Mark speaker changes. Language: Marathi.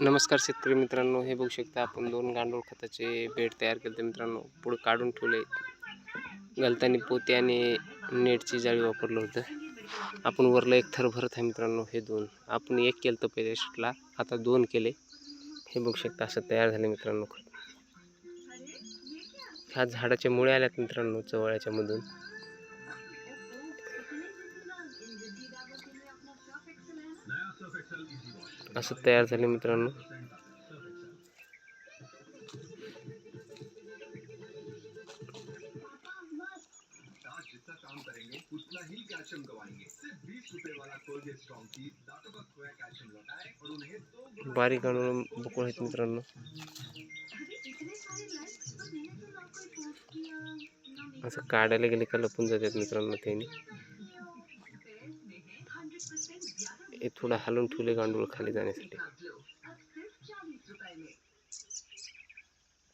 Speaker 1: नमस्कार शेतकरी मित्रांनो हे बघू शकता आपण दोन गांडूळ खताचे बेड तयार केले मित्रांनो. पुढे काढून ठेवले. गलतानी पोते आणि नेटची जाळी वापरलं होतं. आपण वरलं एक थर भरत आहे मित्रांनो हे दोन. आपण एक केलं तर पहिल्या शूटला आता दोन केले. हे बघू शकता असं तयार झाले मित्रांनो खत. ह्या झाडाच्या मुळे आल्यात मित्रांनो चवळ्याच्या मधून. असं तयार झाले मित्रांनो. बारीक आणून बकुळ आहेत मित्रांनो. असं काढायला गेले का लपून जातात मित्रांनो त्यांनी. ये थोड़ा हलून ठुले गांडूळ खाली जाण्यासाठी